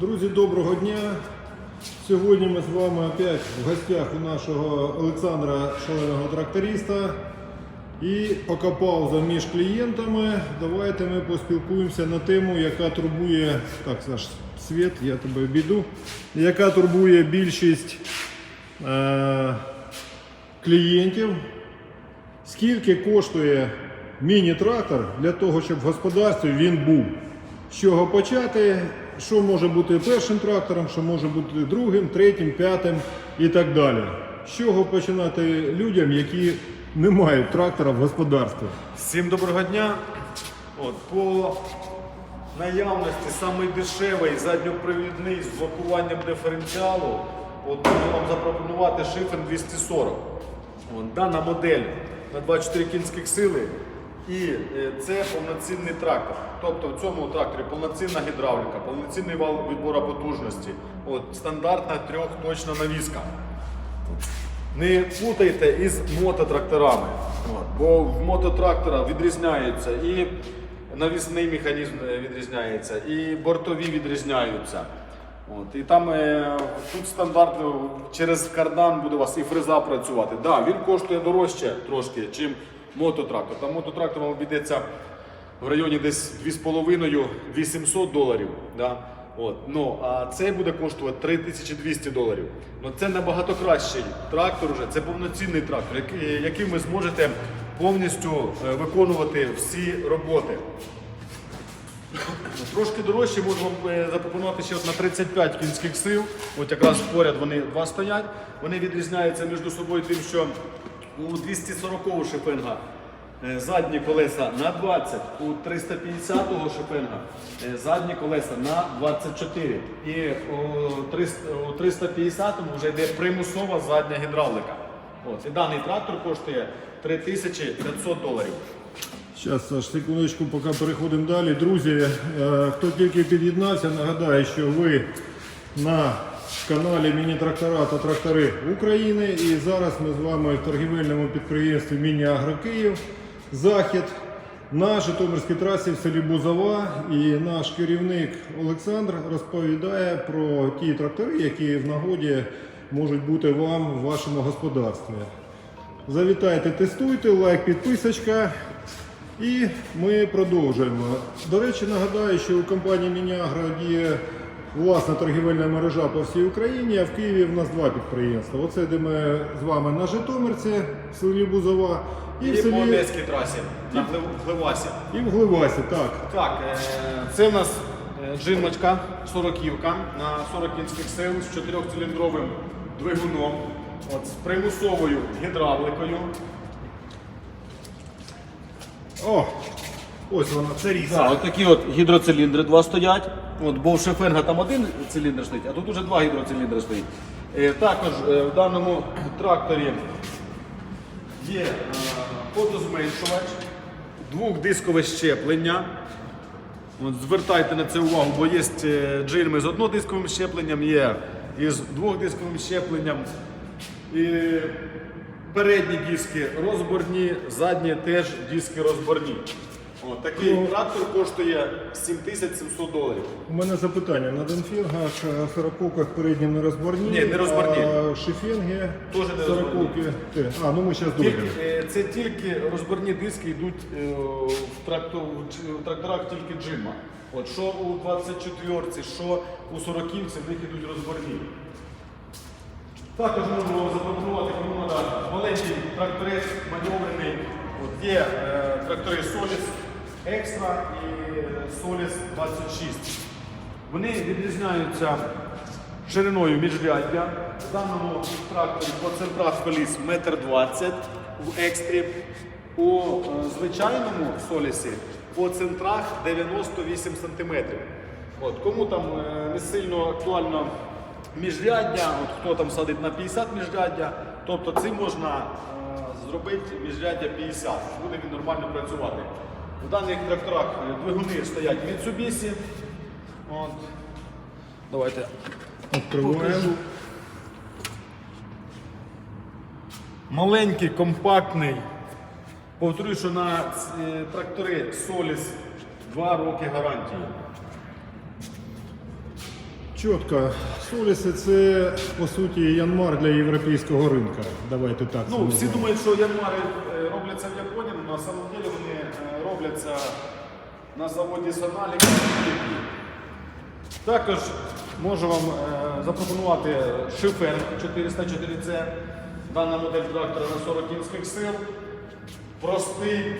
Друзі, доброго дня! Сьогодні ми з вами опять в гостях у нашого Олександра шаленого тракториста. І поки пауза між клієнтами, давайте ми поспілкуємося на тему, яка турбує, так, Саш, світ, я тебе обійду, яка турбує більшість е- клієнтів. Скільки коштує міні-трактор для того, щоб в господарстві він був? З чого почати? Що може бути першим трактором, що може бути другим, третім, п'ятим і так далі. З чого починати людям, які не мають трактора в господарстві? Всім доброго дня. От, по наявності самий дешевий задньопривідний з блокуванням диференціалу. От можу вам запропонувати шифен 240. От, дана модель на 24 кінських сили. І е, це повноцінний трактор. Тобто в цьому тракторі повноцінна гідравліка, повноцінний вал відбору потужності. От, стандартна трьохточна навіска. Не путайте із мототракторами, бо в мототрактора відрізняється і навісний механізм е, відрізняється, і бортові відрізняються. От, і там е, тут стандартно через кардан буде у вас і фреза працювати. Да, він коштує дорожче трошки, ніж мототрактор. Там мототрактор вам обійдеться в районі десь 2,5-2700 доларів. Да? От. Ну, а цей буде коштувати 3200 доларів. Ну, це набагато кращий трактор, вже, це повноцінний трактор, який, яким ви зможете повністю е, виконувати всі роботи. Трошки дорожче можу вам е, запропонувати ще от на 35 кінських сил. От якраз поряд вони два стоять. Вони відрізняються між собою тим, що у 240-го шипенга е, задні колеса на 20, у 350-го шипенга е, задні колеса на 24. І у 350-му вже йде примусова задня гідравлика. От. І даний трактор коштує 3500 доларів. Зараз, Саш, секундочку, поки переходимо далі. Друзі, е, хто тільки під'єднався, нагадаю, що ви на каналі Міні-трактора та трактори України. І зараз ми з вами в торгівельному підприємстві Міні-Агро Київ Захід на Житомирській трасі в селі Бузова. І наш керівник Олександр розповідає про ті трактори, які в нагоді можуть бути вам в вашому господарстві. Завітайте, тестуйте, лайк, підписочка. І ми продовжуємо. До речі, нагадаю, що у компанії Мініагро діє власна торгівельна мережа по всій Україні, а в Києві в нас два підприємства. Оце де ми з вами на Житомирці, в селі Бузова, і, І в по Одеській трасі на Гливасі. і в Гливасі. Так. Так, е, це в нас е, джинмочка 40-ківка на 40 кінських сил з 4-циліндровим двигуном, от, з примусовою гідравликою. О, ось вона, це різа. Так, от такі от гідроциліндри два стоять. От, бо в шефенга там один циліндр стоїть, а тут уже два гідроциліндри стоїть. Е, також е, в даному тракторі є е, фотозменшувач, двохдискове щеплення. От, звертайте на це увагу, бо є е, джильми з однодисковим щепленням, є із двохдисковим щепленням. І передні диски розборні, задні теж диски розборні. От, такий Ну. трактор коштує 7700 доларів. У мене запитання. На Денфінгах, е, сороковках передні не розборні, Ні, не розборні. а шифінги, Теж не сороковки. те. А, ну ми зараз Тільки, е, це тільки розборні диски йдуть е, в, трактор, в тракторах тільки джима. От що у 24-ці, що у 40-ці, в них йдуть розборні. Також вам запропонувати кому надати маленький тракторець маневрений. От є е, трактори Solis Extra і Solis 26. Вони відрізняються шириною міжряддя. В даному тракторі по центрах коліс 1,20 м в екстрі. У е, звичайному солісі по центрах 98 см. От, кому там е, не сильно актуально міжряддя, от хто там садить на 50 міжряддя, тобто цим можна е, зробити міжряддя 50, буде він нормально працювати. В даних тракторах двигуни стоять Mitsubishi. От. Давайте Відкриваємо. Маленький, компактний. Повторюю, що на е, трактори Solis 2 роки гарантії. Чітко. Соліси це по суті янмар для європейського ринку. Давайте так. Ну, всі називаємо. думають, що янмари е, робляться в Японії, але на самом деле вони е, робляться на заводі Соналіка. Також можу вам е, запропонувати шифер 404C. Дана модель трактора на 40 кінських сил. Простий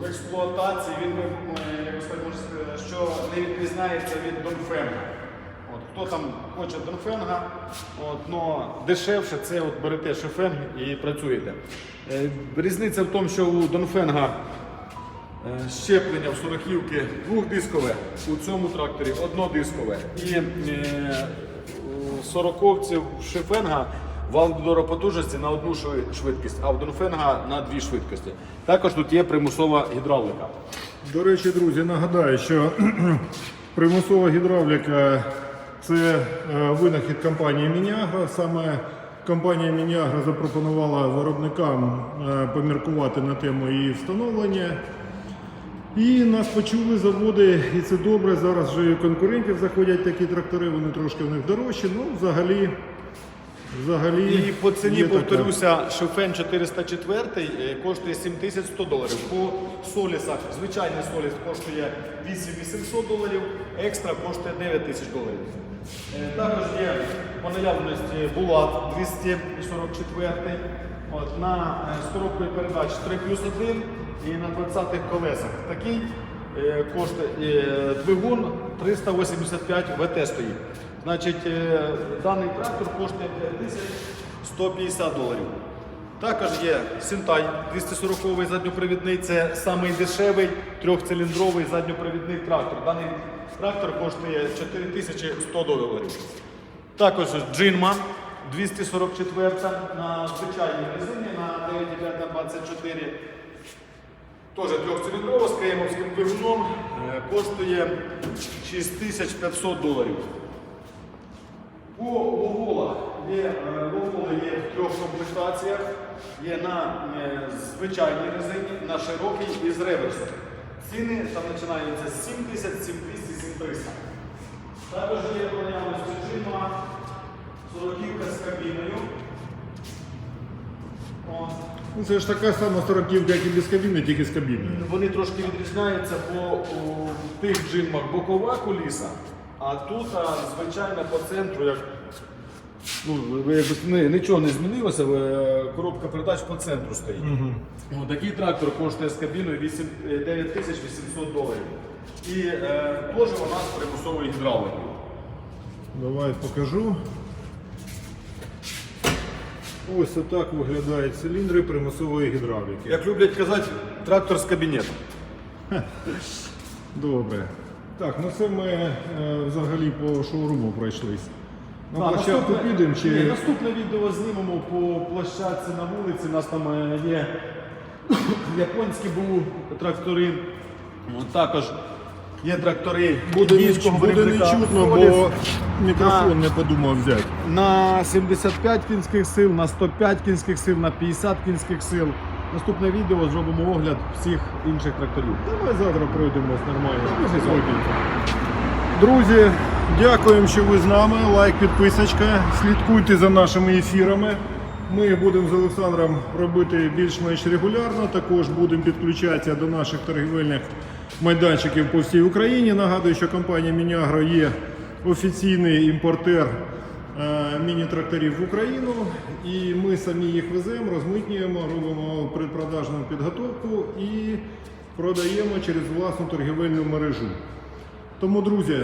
в експлуатації, він, е, як сказати, що не відрізняється від Донфенга. Хто там хоче Донфенга, но дешевше це от берете шифенг і працюєте. Е, Різниця в тому, що у Донфенга Е, Щеплення в сороківки двохдискове, у цьому тракторі однодискове. І е, у сороковців Шефенга вал потужності на одну швидкість, а в Донфенга на дві швидкості. Також тут є примусова гідравлика. До речі, друзі, нагадаю, що примусова гідравліка це е, винахід компанії Мінягра. Саме компанія Мінягра запропонувала виробникам е, поміркувати на тему її встановлення. І нас почули заводи, і це добре. Зараз вже і конкурентів заходять такі трактори, вони трошки в них дорожчі. Ну, взагалі, взагалі І по ціні, є повторюся, Шефен 404 е, коштує 7100 доларів. По солісах, звичайний соліс коштує 8800 доларів, екстра коштує 9000 доларів. Е, Також є по наявності Булат 244 от, на е, з коробкою передач 3 плюс 1 і на 20-х колесах. Такий е, коштує е, двигун 385 ВТ стоїть. Значить, е, даний трактор коштує 5150 доларів. Також є Сінтай 240 задньопривідний, це самий дешевий трьохциліндровий задньопривідний трактор. Даний трактор коштує 4100 доларів. Також Джинма 244 на звичайній резині на 9,5 на 24. Теж трьохциліндрова з кремовським двигуном е, коштує 6500 доларів. По ловолах є е, ловоли є в трьох комплектаціях. Є на е, звичайній резині, на широкій і з реверсом. Ціни там починаються з 70, 7200, 7300. Також є по наявності джима, сороківка з кабіною. От. Ну, це ж така сама сороківка, як і без кабіни, тільки з кабіною. Вони трошки відрізняються, бо у тих джинмах бокова куліса, а тут а, звичайно по центру, як ну, якби не- нічого не змінилося, е, коробка передач по центру стоїть. О, такий трактор коштує з кабіною 8 е, 9800 доларів. І е, теж вона з примусовою гідравликою. Давай покажу. Ось отак виглядають циліндри примусової гідравліки. Як люблять казати, трактор з кабінетом. Добре. Так, ну це ми е, взагалі по шоуруму пройшлись. Ну, А, спочатку наступне- підемо чи. Ні, наступне відео знімемо по площадці на вулиці. У нас там е, є японські БУ трактори. От також є трактори Буде, не, буде не виробника чутно, бо мікрофон не подумав взяти. на 75 кінських сил, на 105 кінських сил, на 50 кінських сил. Наступне відео зробимо огляд всіх інших тракторів. Давай завтра пройдемось нормально. Сьогодні. Друзі, дякуємо, що ви з нами. Лайк, підписочка. Слідкуйте за нашими ефірами. Ми будемо з Олександром робити більш-менш регулярно. Також будемо підключатися до наших торгівельних майданчиків по всій Україні. Нагадую, що компанія Мініагро є офіційний імпортер міні-тракторів в Україну. І ми самі їх веземо, розмитнюємо, робимо предпродажну підготовку і продаємо через власну торгівельну мережу. Тому, друзі,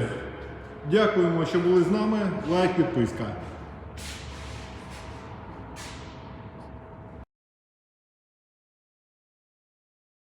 дякуємо, що були з нами. Лайк, підписка.